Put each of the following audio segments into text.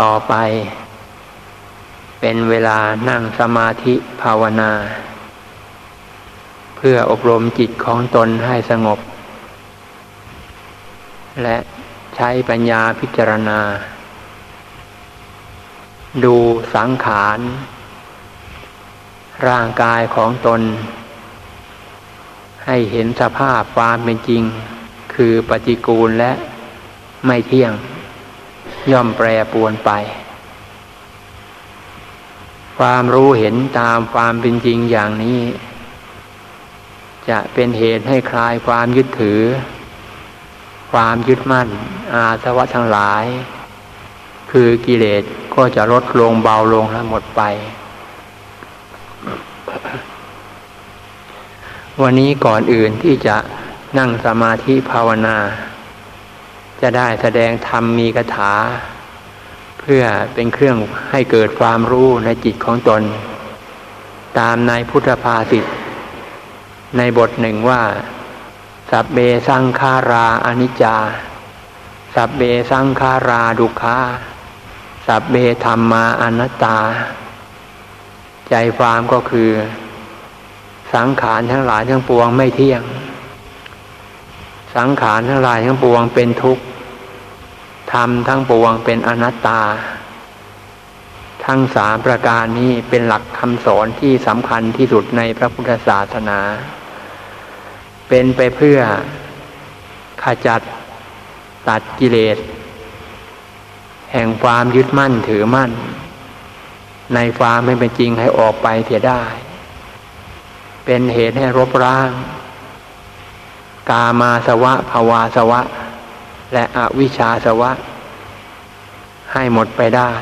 ต่อไป เป็นเวลานั่งสมาธิภาวนา เพื่ออบรมจิตของตนให้สงบ และใช้ปัญญาพิจารณา ดูสังขาร ร่างกายของตน ให้เห็นสภาพความเป็นจริง คือปฏิกูลและไม่เที่ยง ย่อมแปรปวนไป ความรู้เห็นตามความเป็นจริงอย่างนี้ จะเป็นเหตุให้คลายความยึดถือ ความยึดมั่น อาสวะทั้งหลาย คือกิเลสก็จะลดลงเบาลงและหมดไป วันนี้ก่อนอื่นที่จะนั่งสมาธิภาวนา จะได้แสดงธรรมมีคาถา เพื่อเป็นเครื่องให้เกิดความรู้ในจิตของตน ตามในพุทธภาษิตในบทหนึ่งว่า สัพเบสังขาราอนิจจา สัพเบสังขาราดุขา สัพเบธรรมาอนัตตา ใจความก็คือ สังขารทั้งหลายทั้งปวงไม่เที่ยงสังขารทั้งหลายทั้งปวงเป็นทุกข์ ธรรมทั้งปวงเป็นอนัตตา ทั้งสามประการนี้เป็นหลักคำสอนที่สำคัญที่สุดในพระพุทธศาสนา เป็นไปเพื่อขจัดตัดกิเลส แห่งความยึดมั่นถือมั่น ในความไม่เป็นจริงให้ออกไปเสียได้ เป็นเหตุให้รบร้าง กามาสวะภาวาสวะ และอวิชชาสวะ ให้หมดไปได้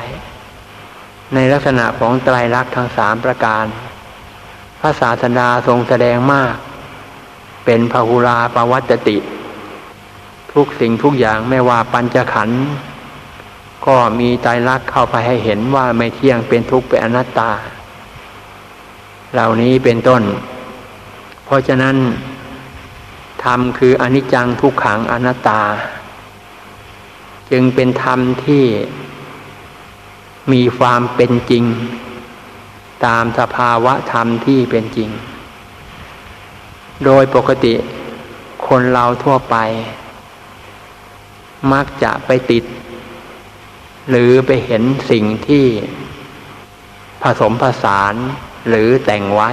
ในลักษณะของไตรลักษณ์ทั้งสามประการ พระศาสดาทรงแสดงมาก เป็นพหุลาปวัตติ ทุกสิ่งทุกอย่างไม่ว่าปัญจขันธ์ก็มีไตรลักษณ์เข้าไปให้เห็นว่าไม่เที่ยงเป็นทุกข์เป็นอนัตตา เหล่านี้เป็นต้น เพราะฉะนั้นธรรมคืออนิจจังทุกขังอนัตตา จึงเป็นธรรมที่มีความเป็นจริง ตามสภาวะธรรมที่เป็นจริง โดยปกติคนเราทั่วไป มักจะไปติด หรือไปเห็นสิ่งที่ผสมผสานหรือแต่งไว้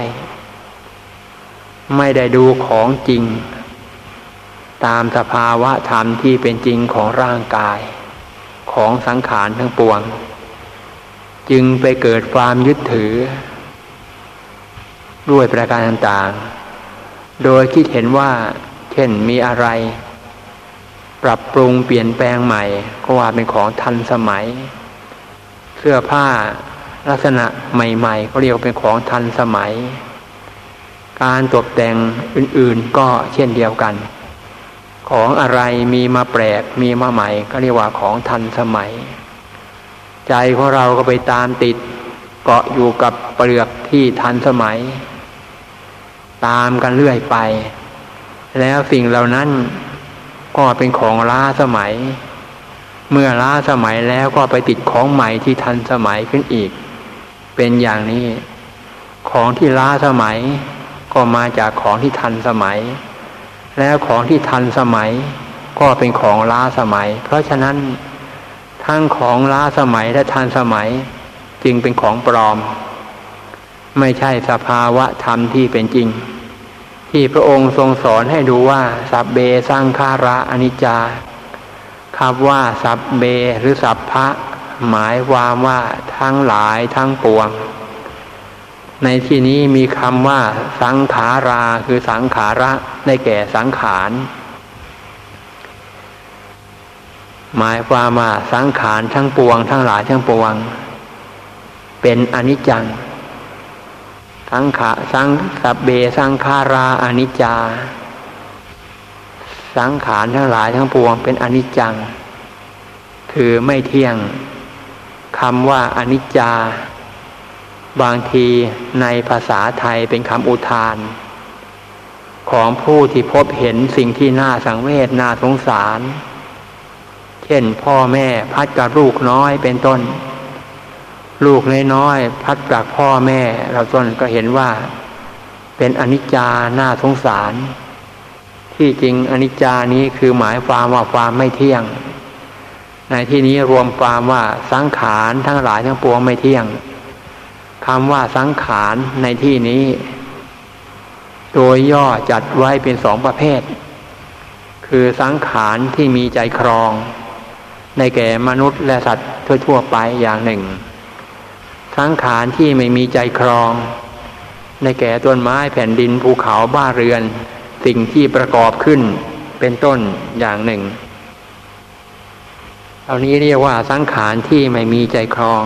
ไม่ได้ดูของจริง ตามสภาวะธรรมที่เป็นจริงของร่างกาย ของสังขารทั้งปวง จึงไปเกิดความยึดถือ ด้วยประการต่างๆ โดยคิดเห็นว่าเช่นมีอะไร ปรับปรุงเปลี่ยนแปลงใหม่ ก็ว่าเป็นของทันสมัย เสื้อผ้าลักษณะใหม่ๆ ก็เรียกเป็นของทันสมัย การตกแต่งอื่นๆก็เช่นเดียวกัน ของอะไรมีมาแปลกมีมาใหม่ ก็เรียกว่าของทันสมัย ใจของเราก็ไปตามติด เกาะอยู่กับเปลือกที่ทันสมัย ตามกันเรื่อยไป แล้วสิ่งเหล่านั้นก็เป็นของล้าสมัย เมื่อล้าสมัยแล้วก็ไปติดของใหม่ที่ทันสมัยขึ้นอีก เป็นอย่างนี้ ของที่ล้าสมัยก็มาจากของที่ทันสมัย แล้วของที่ทันสมัยก็เป็นของล้าสมัย เพราะฉะนั้นทั้งของล้าสมัยและทันสมัยจึงเป็นของปลอม ไม่ใช่สภาวะธรรมที่เป็นจริง ที่พระองค์ทรงสอนให้ดูว่า สัพเบสร้างคาระอนิจจาคำว่าสัพเบหรือสัพพะหมายความว่าทั้งหลายทั้งปวง ในที่นี้มีคำว่า สังขาราคือสังขาระได้แก่สังขารหมายความว่าสังขารทั้งปวง ทั้งหลายทั้งปวง เป็นอนิจจังสังขาสังสับเบสังขาราอนิจจา สังขารทั้งหลายทั้งปวง เป็นอนิจจัง คือไม่เที่ยงคำว่าอนิจจา บางทีในภาษาไทยเป็นคำอุทาน ของผู้ที่พบเห็นสิ่งที่น่าสังเวชน่าสงสาร เช่นพ่อแม่พัดกับลูกน้อยเป็นต้น ลูกน้อยๆพัดจากพ่อแม่ เราต้นก็เห็นว่า เป็นอนิจจาน้าสงสาร ที่จริงอนิจจานี้คือหมายความว่าความไม่เที่ยง ในที่นี้รวมความว่าสังขารทั้งหลายทั้งปวงไม่เที่ยง คำว่าสังขารในที่นี้ โดยย่อจัดไว้เป็นสองประเภท คือสังขารที่มีใจครอง ในแก่มนุษย์และสัตว์ทั่วๆไปอย่างหนึ่ง สังขารที่ไม่มีใจครอง ในแก่ต้นไม้แผ่นดินภูเขาบ้านเรือน สิ่งที่ประกอบขึ้นเป็นต้นอย่างหนึ่งเหล่านี้เรียกว่าสังขารที่ไม่มีใจครอง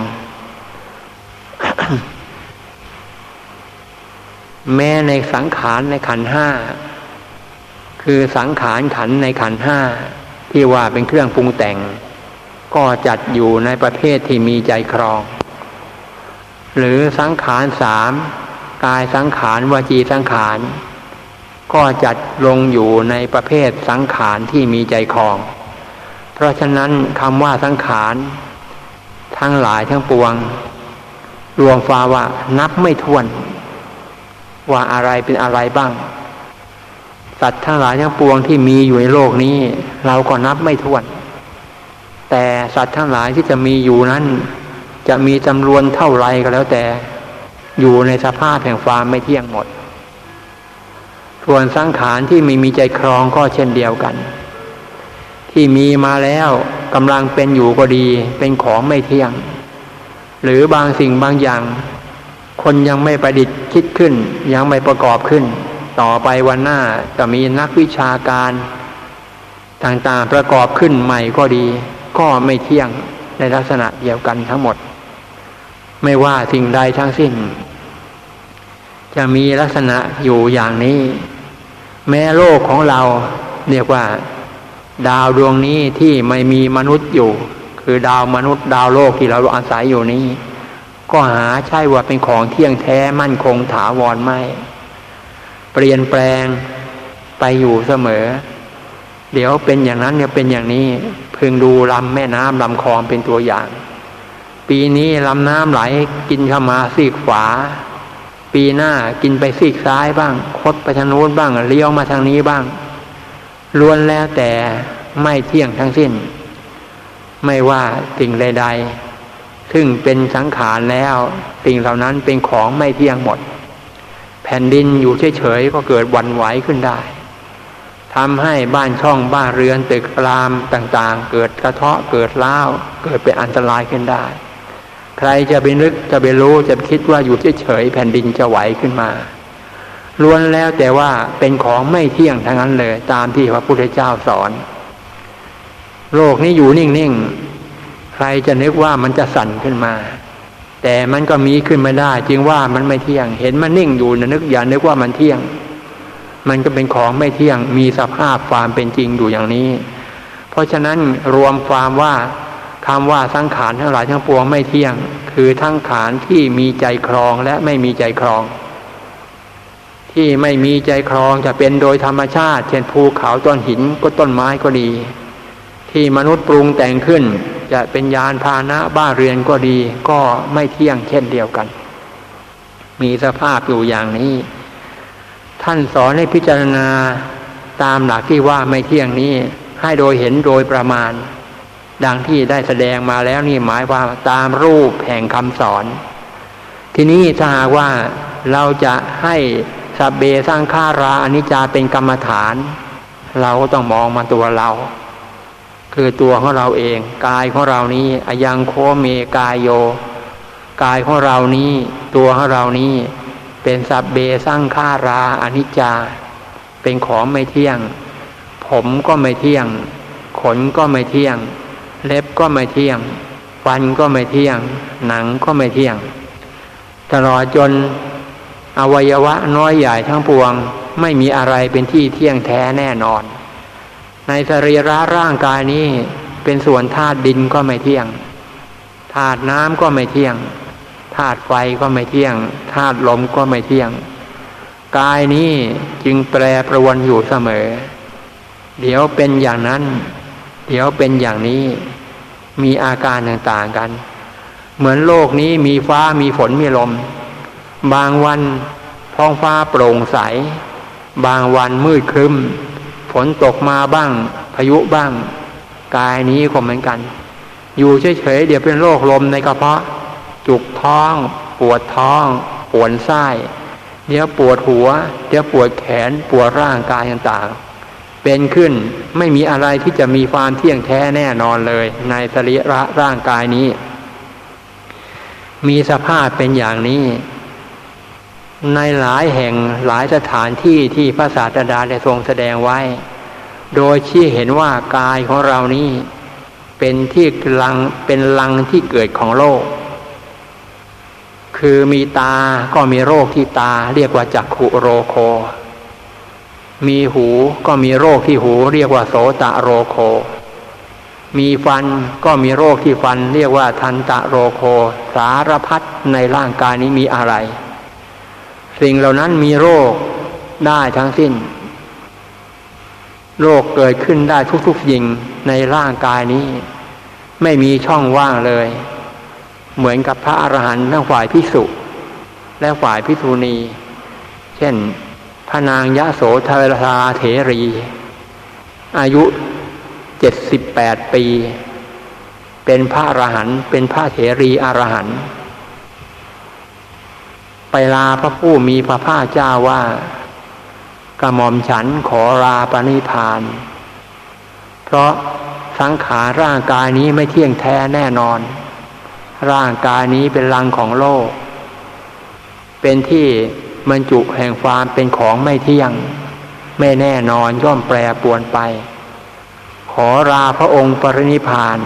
แม้ในสังขารในขันห้าคือสังขารขันในขันห้าที่ว่าเป็นเครื่องปรุงแต่ง ก็จัดอยู่ในประเภทที่มีใจครอง หรือสังขารสามกายสังขารวจีสังขาร ก็จัดลงอยู่ในประเภทสังขารที่มีใจครอง เพราะฉะนั้นคำว่าสังขารทั้งหลายทั้งปวง รวมฟ้าว่านับไม่ถ้วน ว่าอะไรเป็นอะไรบ้าง สัตว์ทั้งหลายทั้งปวงที่มีอยู่ในโลกนี้ เราก็นับไม่ถ้วน แต่สัตว์ทั้งหลายที่จะมีอยู่นั้น จะมีจำนวนเท่าไรก็แล้วแต่ อยู่ในสภาพแห่งความไม่เที่ยงหมด ส่วนสังขารที่ไม่มีใจครองก็เช่นเดียวกัน ที่มีมาแล้วกำลังเป็นอยู่ก็ดี เป็นของไม่เที่ยง หรือบางสิ่งบางอย่าง คนยังไม่ประดิษฐ์คิดขึ้น ยังไม่ประกอบขึ้น ต่อไปวันหน้าจะมีนักวิชาการ ต่างๆประกอบขึ้นใหม่ก็ดี ก็ไม่เที่ยงในลักษณะเดียวกันทั้งหมด ไม่ว่าสิ่งใดทั้งสิ้น จะมีลักษณะอยู่อย่างนี้ แม้โลกของเราเรียกว่า ดาวดวงนี้ที่ไม่มีมนุษย์อยู่ คือดาวมนุษย์ดาวโลกที่เราอาศัยอยู่นี้ ก็หาใช่ว่าเป็นของเที่ยงแท้มั่นคงถาวรไม่ เปลี่ยนแปลงไปอยู่เสมอ เดี๋ยวเป็นอย่างนั้นเนี่ยวเป็นอย่างนี้พึงดูลำแม่น้ำลำคลองเป็นตัวอย่าง ปีนี้ลำน้ำไหลกินเข้ามาซีกขวา ปีหน้ากินไปซีกซ้ายบ้าง คดไปทางโน้นบ้างเลี้ยวมาทางนี้บ้างล้วนแล้วแต่ไม่เที่ยงทั้งสิ้น ไม่ว่าสิ่งใดๆ ซึ่งเป็นสังขารแล้วสิ่งเหล่านั้นเป็นของไม่เที่ยงหมด แผ่นดินอยู่เฉยๆก็เกิดวันไหวขึ้นได้ทำให้บ้านช่องบ้านเรือนตึกรามต่างๆ เกิดกระเทาะเกิดล้าวเกิดเป็นอันตรายขึ้นได้ ใครจะไปนึกจะไปรู้จะคิดว่าอยู่เฉยๆแผ่นดินจะไหวขึ้นมาล้วนแล้วแต่ว่าเป็นของไม่เที่ยงทั้งนั้นเลย ตามที่พระพุทธเจ้าสอน โลกนี้อยู่นิ่งๆ ใครจะนึกว่ามันจะสั่นขึ้นมา แต่มันก็มีขึ้นมาได้จึงว่ามันไม่เที่ยง เห็นมันนิ่งอยู่นะนึกอย่านึกว่ามันเที่ยง มันก็เป็นของไม่เที่ยง มีสภาพความเป็นจริงอยู่อย่างนี้ เพราะฉะนั้นรวมความว่าคำว่าสังขารทั้งหลายทั้งปวงไม่เที่ยง คือทั้งขานที่มีใจครองและไม่มีใจครอง ที่ไม่มีใจครองจะเป็นโดยธรรมชาติ เช่นภูเขาต้นหินก็ต้นไม้ก็ดี ที่มนุษย์ปรุงแต่งขึ้น จะเป็นยานพาหนะบ้านเรือนก็ดีก็ไม่เที่ยงเช่นเดียวกัน มีสภาพอยู่อย่างนี้ ท่านสอนให้พิจารณาตามหลักที่ว่าไม่เที่ยงนี้ ให้โดยเห็นโดยประมาณ ดังที่ได้แสดงมาแล้วนี่หมายว่าตามรูปแห่งคำสอน ทีนี้ถ้าหากว่าเราจะให้สับเบสร้างฆาราอนิจจาเป็นกรรมฐาน เราก็ต้องมองมาตัวเรา คือตัวของเราเอง กายของเรานี้อายังโคเมกายโย กายของเรานี้ ตัวของเรานี้เป็นสับเบสร้างฆาราอนิจจา เป็นของไม่เที่ยง ผมก็ไม่เที่ยง ขนก็ไม่เที่ยง เล็บก็ไม่เที่ยง ฟันก็ไม่เที่ยง หนังก็ไม่เที่ยง ตลอดจนอวัยวะน้อยใหญ่ทั้งปวง ไม่มีอะไรเป็นที่เที่ยงแท้แน่นอน ในสรีระร่างกายนี้เป็นส่วนธาตุดินก็ไม่เที่ยงธาตุน้ำก็ไม่เที่ยงธาตุไฟก็ไม่เที่ยงธาตุลมก็ไม่เที่ยง กายนี้จึงแปรประวนอยู่เสมอ เดี๋ยวเป็นอย่างนั้น เดี๋ยวเป็นอย่างนี้ มีอาการต่างๆกัน เหมือนโลกนี้มีฟ้ามีฝนมีลม บางวันท้องฟ้าโปร่งใส บางวันมืดครึ้ม ฝนตกมาบ้าง พายุบ้าง กายนี้ก็เหมือนกัน อยู่เฉยๆเดี๋ยวเป็นโรคลมในกระเพาะ จุกท้อง ปวดท้อง ปวดไส้เดี๋ยวปวดหัว เดี๋ยวปวดแขนปวดร่างกายต่างๆ เป็นขึ้นไม่มีอะไรที่จะมีความเที่ยงแท้แน่นอนเลย ในสรีระร่างกายนี้ มีสภาพเป็นอย่างนี้ ในหลายแห่งหลายสถานที่ที่พระศาสดาได้ทรงแสดงไว้ โดยชี้เห็นว่ากายของเรานี้ เป็นที่ลังเป็นลังที่เกิดของโลกคือมีตาก็มีโรคที่ตาเรียกว่าจักขุโรโค มีหูก็มีโรคที่หูเรียกว่าโสตะโรโค มีฟันก็มีโรคที่ฟันเรียกว่าทันตะโรโค สารพัดในร่างกายนี้มีอะไร สิ่งเหล่านั้นมีโรคได้ทั้งสิ้น โรคเกิดขึ้นได้ทุกๆยิ่งในร่างกายนี้ ไม่มีช่องว่างเลย เหมือนกับพระอรหันต์ทั้งฝ่ายพิสุและฝ่ายพิทูณี เช่น พระนางยะโสธราเถรี อายุเจ็ดสิบแปดปี เป็นพระอรหันต์เป็นพระเถรีอรหันต์ ไปลาพระผู้มีพระภาคเจ้าว่ากระหม่อมฉันขอลาปณิพาน เพราะสังขารร่างกายนี้ไม่เที่ยงแท้แน่นอน ร่างกายนี้เป็นรังของโลก เป็นที่บรรจุแห่งความเป็นของไม่เที่ยง ไม่แน่นอนย่อมแปรปวนไป ขอลาพระองค์ปรินิพาน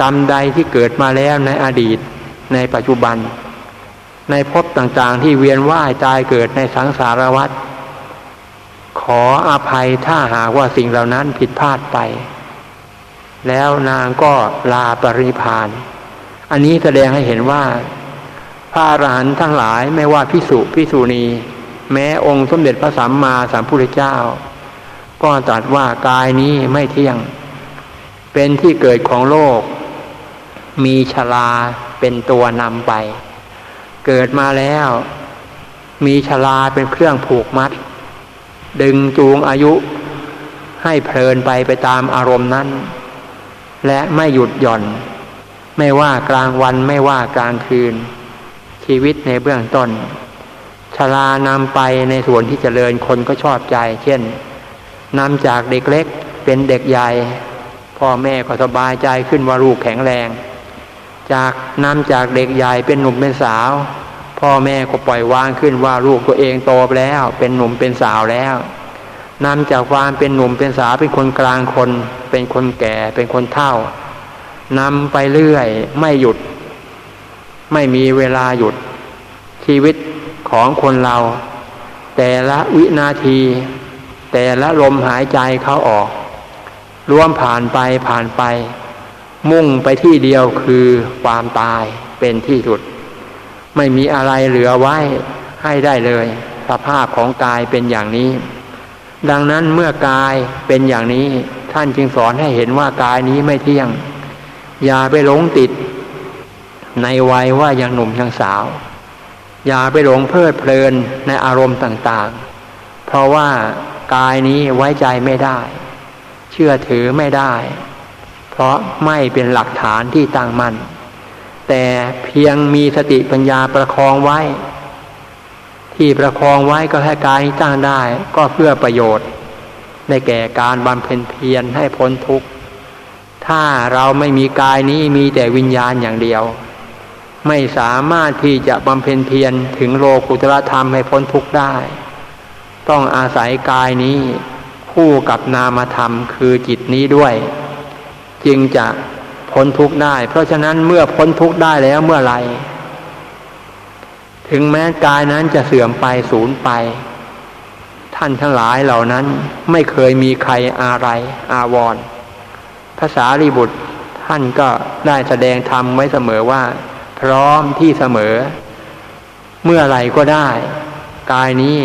กรรมใดที่เกิดมาแล้วในอดีตในปัจจุบัน ในภพต่างๆ ที่เวียนว่ายตายเกิดในสังสารวัฏขออภัยถ้าหากว่าสิ่งเหล่านั้นผิดพลาดไป แล้วนางก็ลาปริพาน อันนี้แสดงให้เห็นว่าพระอรหันต์ทั้งหลายไม่ว่าพิสุพิสุณี แม้องค์สมเด็จพระสัมมาสัมพุทธเจ้า ก็ตรัสว่ากายนี้ไม่เที่ยง เป็นที่เกิดของโลก มีชลาเป็นตัวนำไป เกิดมาแล้ว มีชลาเป็นเครื่องผูกมัด ดึงจูงอายุให้เพลินไปไปตามอารมณ์นั้น และไม่หยุดหย่อน ไม่ว่ากลางวันไม่ว่ากลางคืน ชีวิตในเบื้องต้นชลานำไปในส่วนที่เจริญคนก็ชอบใจ เช่นนำจากเด็กเล็กเป็นเด็กใหญ่พ่อแม่ก็สบายใจขึ้นว่าลูกแข็งแรง จากนำจากเด็กใหญ่เป็นหนุ่มเป็นสาว พ่อแม่ก็ปล่อยวางขึ้นว่าลูกตัวเองโตไปแล้ว เป็นหนุ่มเป็นสาวแล้วนำจากความเป็นหนุ่มเป็นสาวเป็นคนกลางคน เป็นคนแก่เป็นคนเฒ่านำไปเรื่อยไม่หยุด ไม่มีเวลาหยุด ชีวิตของคนเรา แต่ละวินาที แต่ละลมหายใจเขาออกรวมผ่านไปผ่านไป มุ่งไปที่เดียวคือความตายเป็นที่สุด ไม่มีอะไรเหลือไว้ให้ได้เลย สภาพของกายเป็นอย่างนี้ ดังนั้นเมื่อกายเป็นอย่างนี้ ท่านจึงสอนให้เห็นว่ากายนี้ไม่เที่ยง อย่าไปหลงติด ในวัยว่ายังหนุ่มยังสาว อย่าไปหลงเพลิดเพลินในอารมณ์ต่างๆ เพราะว่ากายนี้ไว้ใจไม่ได้ เชื่อถือไม่ได้ ราะไม่เป็นหลักฐานที่ตั้งมัน่น แต่เพียงมีสติปัญญาประคองไว้ ที่ประคองไว้ก็ให้กายนี้ตั้งได้ก็เพื่อประโยชน์ ในแก่การบำเพ็ญเพียรให้พ้นทุกข์ ถ้าเราไม่มีกายนี้มีแต่วิญญาณอย่างเดียว ไม่สามารถที่จะบำเพ็ญเพียรถึงโลกุตรธรรมให้พ้นทุกข์ได้ ต้องอาศัยกายนี้คู่กับนามธรรมคือจิตนี้ด้วย จึงจะพ้นทุกข์ได้ เพราะฉะนั้นเมื่อพ้นทุกข์ได้แล้วเมื่อไร ถึงแม้กายนั้นจะเสื่อมไปสูญไป ท่านทั้งหลายเหล่านั้นไม่เคยมีใครอะไร อาวรภาษาลีบุตรท่านก็ได้แสดงธรรมไว้เสมอว่า พร้อมที่เสมอ เมื่อไรก็ได้ กายนี้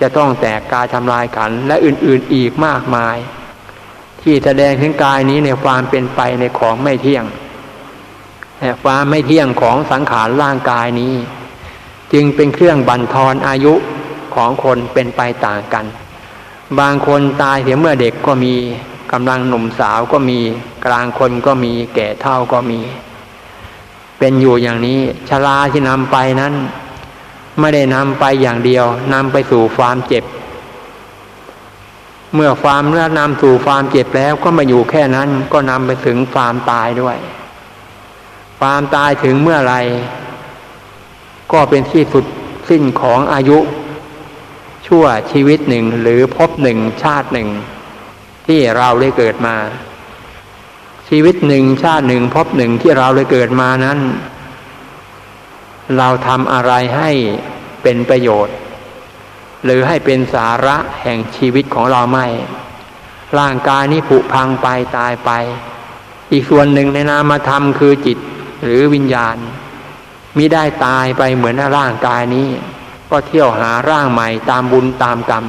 จะต้องแตกกายทำลายกันและอื่นๆอีกมากมาย ที่แสดงถึงกายนี้ในความเป็นไปในของไม่เที่ยงความไม่เที่ยงของสังขารร่างกายนี้ จึงเป็นเครื่องบั่นทอนอายุของคนเป็นไปต่างกัน บางคนตายเสียเมื่อเด็กก็มีกำลังหนุ่มสาวก็มีกลางคนก็มีแก่เท่าก็มี เป็นอยู่อย่างนี้ชราที่นำไปนั้น ไม่ได้นำไปอย่างเดียวนำไปสู่ความเจ็บ เมื่อความเมื่อนำสู่ความเจ็บแล้วก็มาอยู่แค่นั้นก็นำไปถึงความตายด้วย ความตายถึงเมื่อไร ก็เป็นที่สุดสิ้นของอายุ ชั่วชีวิตหนึ่งหรือพบหนึ่งชาติหนึ่ง ที่เราได้เกิดมา ชีวิตหนึ่งชาติหนึ่งพบหนึ่งที่เราได้เกิดมานั้น เราทำอะไรให้เป็นประโยชน์ หรือให้เป็นสาระแห่งชีวิตของเราไม่ ร่างกายนี้ผุพังไปตายไป อีกส่วนหนึ่งในนามธรรมคือจิตหรือวิญญาณมิได้ตายไปเหมือนร่างกายนี้ ก็เที่ยวหาร่างใหม่ตามบุญตามกรรม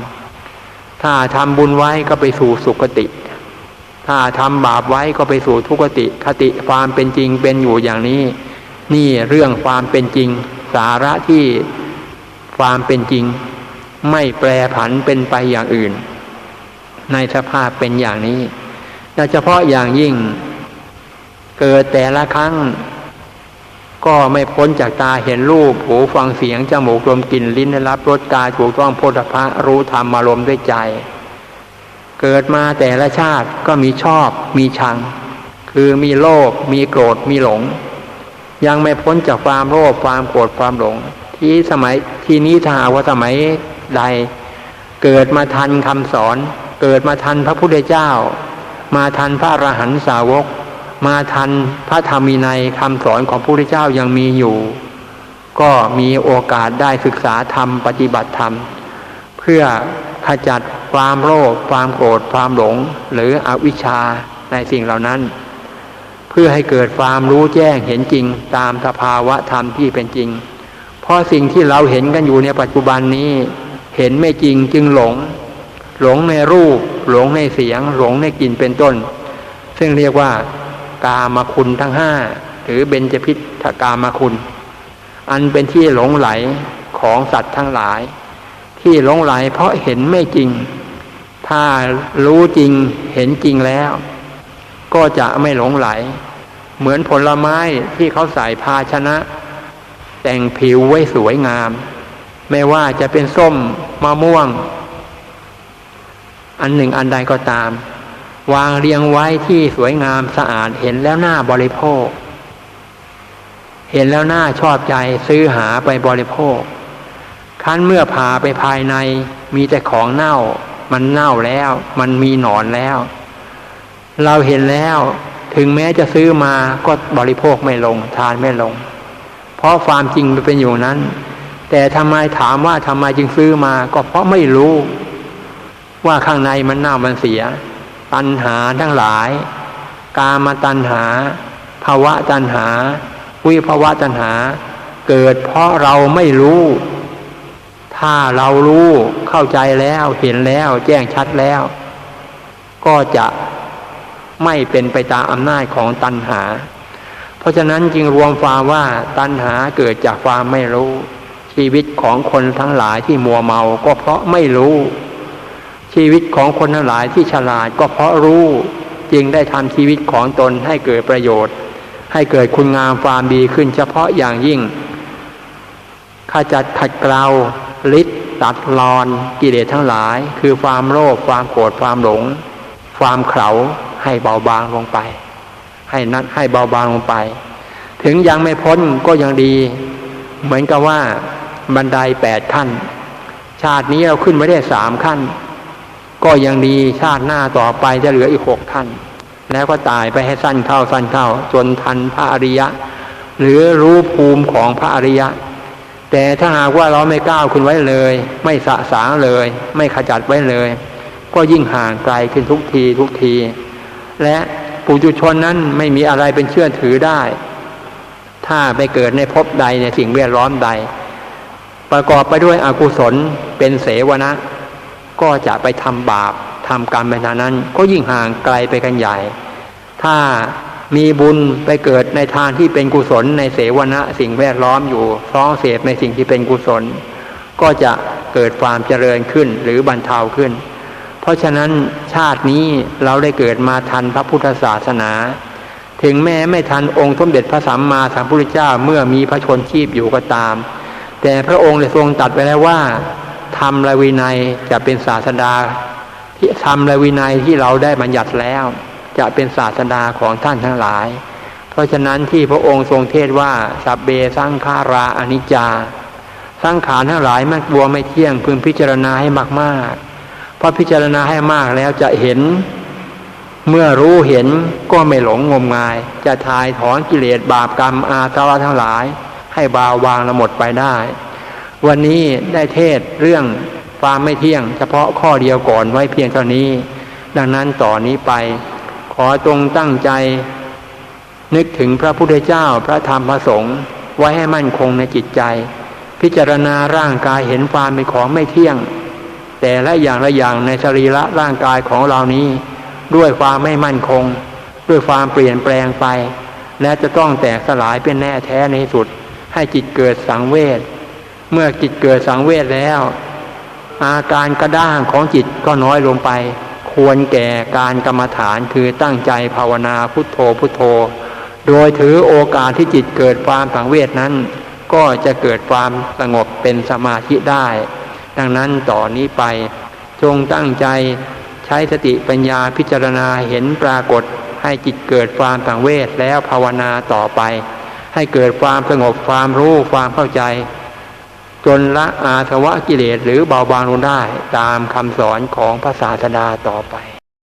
ถ้าทำบุญไว้ก็ไปสู่สุคติ ถ้าทำบาปไว้ก็ไปสู่ทุกติ คติความเป็นจริงเป็นอยู่อย่างนี้ นี่เรื่องความเป็นจริง สาระที่ความเป็นจริง ไม่แปรผันเป็นไปอย่างอื่น ในสภาพเป็นอย่างนี้โดยเฉพาะอย่างยิ่ง เกิดแต่ละครั้ง ก็ไม่พ้นจากตาเห็นรูปหูฟังเสียงจมูกลมกลิ่นลิ้นได้รับรสกายถูกต้องโพธพะรู้ธรรมอารมณ์ด้วยใจ เกิดมาแต่ละชาติก็มีชอบมีชัง คือมีโลภมีโกรธมีหลง ยังไม่พ้นจากความโลภความโกรธความหลง ที่สมัยที่นี้ถ้าว่าสมัย ใด เกิดมาทันคำสอน เกิดมาทันพระพุทธเจ้า มาทันพระอรหันตสาวก มาทันพระธรรมีในคำสอนของพระพุทธเจ้ายังมีอยู่ ก็มีโอกาสได้ศึกษาธรรมปฏิบัติธรรม เพื่อขจัดความโลภความโกรธความหลง หรืออวิชชาในสิ่งเหล่านั้น เพื่อให้เกิดความรู้แจ้งเห็นจริงตามสภาวะธรรมที่เป็นจริง เพราะสิ่งที่เราเห็นกันอยู่ในปัจจุบันนี้ เห็นไม่จริงจึงหลง หลงในรูป หลงในเสียง หลงในกลิ่นเป็นต้น ซึ่งเรียกว่ากามคุณทั้งห้าหรือเบญจพิษกามคุณ อันเป็นที่หลงไหลของสัตว์ทั้งหลาย ที่หลงไหลเพราะเห็นไม่จริง ถ้ารู้จริงเห็นจริงแล้ว ก็จะไม่หลงไหล เหมือนผลไม้ที่เขาใส่ภาชนะ แต่งผิวไว้สวยงาม ไม่ว่าจะเป็นส้มมะม่วง อันหนึ่งอันใดก็ตาม วางเรียงไว้ที่สวยงามสะอาดเห็นแล้วหน้าบริโภค เห็นแล้วหน้าชอบใจซื้อหาไปบริโภคคั้นเมื่อผ่าไปภายในมีแต่ของเน่า มันเน่าแล้ว มันมีหนอนแล้ว เราเห็นแล้วถึงแม้จะซื้อมาก็บริโภคไม่ลง ทานไม่ลง เพราะความจริงมันเป็นอยู่นั้น แต่ทำไมถามว่าทำไมจึงซื้อมา ก็เพราะไม่รู้ ว่าข้างในมันเน่ามันเสีย ตัณหาทั้งหลาย กามตัณหาภาวะตัณหา วิภาวะตัณหา เกิดเพราะเราไม่รู้ ถ้าเรารู้เข้าใจแล้วเห็นแล้วแจ้งชัดแล้ว ก็จะไม่เป็นไปตามอำนาจของตัณหา เพราะฉะนั้นจึงรวมความว่าตัณหาเกิดจากความไม่รู้ ชีวิตของคนทั้งหลายที่มัวเมาก็เพราะไม่รู้ ชีวิตของคนทั้งหลายที่ฉลาดก็เพราะรู้จึงได้ทำชีวิตของตนให้เกิดประโยชน์ ให้เกิดคุณงามความดีขึ้นเฉพาะอย่างยิ่งขจัดขัดเกลาลิดตัดรอนกิเลสทั้งหลาย คือความโลภความโกรธความหลง ความเข่าให้เบาบางลงไป ให้นัดให้เบาบางลงไป ถึงยังไม่พ้นก็ยังดี เหมือนกับว่า บันไดแปดขั้น ชาตินี้เราขึ้นไม่ได้สามขั้น ก็ยังดีชาติหน้าต่อไปจะเหลืออีกหกท่านแล้วก็ตายไปให้สั้นเข้าสั้นเข้า จนทันพระอริยะ หรือรู้ภูมิของพระอริยะ แต่ถ้าหากว่าเราไม่ก้าวขึ้นไว้เลย ไม่สะสางเลย ไม่ขจัดไว้เลย ก็ยิ่งห่างไกลขึ้นทุกทีทุกที และปุถุชนนั้นไม่มีอะไรเป็นเชื่อถือได้ ถ้าไปเกิดในภพใดในสิ่งแวดล้อมใด ประกอบไปด้วยอกุศลเป็นเสวนะ ก็จะไปทำบาปทำกรรมไปทางนั้น ก็ยิ่งห่างไกลไปกันใหญ่ ถ้ามีบุญไปเกิดในทางที่เป็นกุศลในเสวนะสิ่งแวดล้อมอยู่ฟ้องเสพในสิ่งที่เป็นกุศล ก็จะเกิดความเจริญขึ้นหรือบรรเทาขึ้น เพราะฉะนั้นชาตินี้เราได้เกิดมาทันพระพุทธศาสนา ถึงแม้ไม่ทันองค์สมเด็จพระสัมมาสัมพุทธเจ้าเมื่อมีพระชนชีพอยู่ก็ตาม แต่พระองค์ได้ทรงตัดไว้แล้วว่าธรรมและวินัยจะเป็นศาสดา ที่ธรรมและวินัยที่เราได้บัญญัติแล้ว จะเป็นศาสดาของท่านทั้งหลาย เพราะฉะนั้นที่พระองค์ทรงเทศว่าสัพเบสังขาราอนิจจา สังขารทั้งหลายม่กลัวไม่เที่ยงพึงพิจารณาให้มากๆเพราะพิจารณาให้มากแล้วจะเห็น เมื่อรู้เห็นก็ไม่หลงงมงาย จะทายถอนกิเลสบาปกรรมอาสวะทั้งหลาย ให้บาวางละหมดไปได้ วันนี้ได้เทศเรื่องความไม่เที่ยง เฉพาะข้อเดียวก่อนไว้เพียงเท่านี้ ดังนั้นต่อนนี้ไป ขอจงตั้งใจ นึกถึงพระพุทธเจ้าพระธรรมพระสงฆ์ไว้ให้มั่นคงในจิตใจ พิจารณาร่างกายเห็นความเป็นของไม่เที่ยง แต่ละอย่างละอย่างในสรีระร่างกายของเรานี้ ด้วยความไม่มั่นคง ด้วยความเปลี่ยนแปลงไป และจะต้องแตกสลายเป็นแน่แท้ในสุด ให้จิตเกิดสังเวชเมื่อจิตเกิดสังเวชแล้ว อาการกระด้างของจิตก็น้อยลงไป ควรแก่การกรรมฐานคือตั้งใจภาวนาพุทโธพุทโธ โดยถือโอกาสที่จิตเกิดความสังเวชนั้น ก็จะเกิดความสงบเป็นสมาธิได้ ดังนั้นต่อนนี้ไป จงตั้งใจใช้สติปัญญาพิจารณาเห็นปรากฏให้จิตเกิดความสังเวชแล้วภาวนาต่อไป ให้เกิดความสงบความรู้ความเข้าใจ จนละอาสวะกิเลสหรือเบาบางลงได้ตามคำสอนของพระศาสดาต่อไป